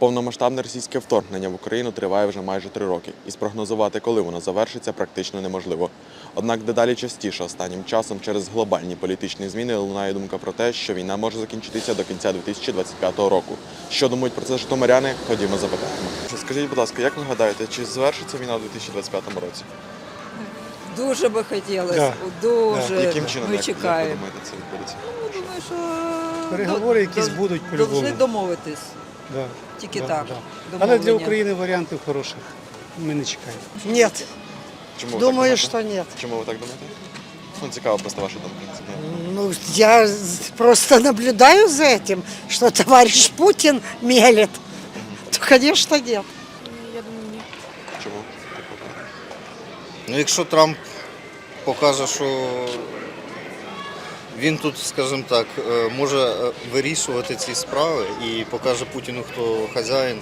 Повномасштабне російське вторгнення в Україну триває вже майже три роки, і спрогнозувати, коли воно завершиться, практично неможливо. Однак дедалі частіше останнім часом через глобальні політичні зміни лунає думка про те, що війна може закінчитися до кінця 2025 року. Що думають про це житомиряни? Ходімо запитаємо. Скажіть, будь ласка, як ви гадаєте, чи завершиться війна у 2025 році? Дуже би хотілося. Да. Дуже Яким чином ми як, як ви думаєте, це відбудеться? Я думаю, що Переговори якісь будуть по-любому. Должны домовитись. Да. Тільки Да, так. да. Але для. України варіантів хороших ми не чекаємо. Нет, Чому ви думаю, так что думаєте? нет. Чому ви так думаєте? Ну, цікаво просто ваша думка. Ну, я з- просто наблюдаю за этим, что товарищ Путин мелет. То, конечно, нет. Чому? Ну, якщо Трамп покаже, що він тут, скажімо так, е, може е, вирішувати ці справи і покаже Путіну, хто хазяїн,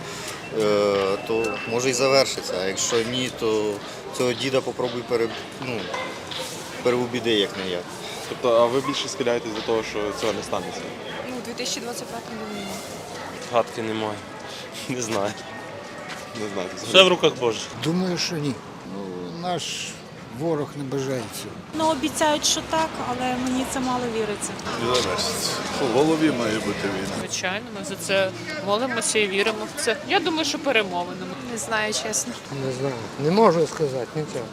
е, то може і завершиться. А якщо ні, то цього діда попробуй пере, ну, переубіди, як не як. Тобто, а ви більше схиляєтесь до того, що цього не станеться? Ну, у 2025 думаю. Гадки немає. Не знаю. Не знаю. Все в руках Божих. Думаю, що ні. Ну, наш ворог не бажає цього. Ну, обіцяють, що так, але мені це мало віриться. В голові має бути війна. Звичайно, ми за це молимося і віримо в це. Я думаю, що перемовинами. Не знаю, чесно. Не знаю. Не можу сказати, нічого.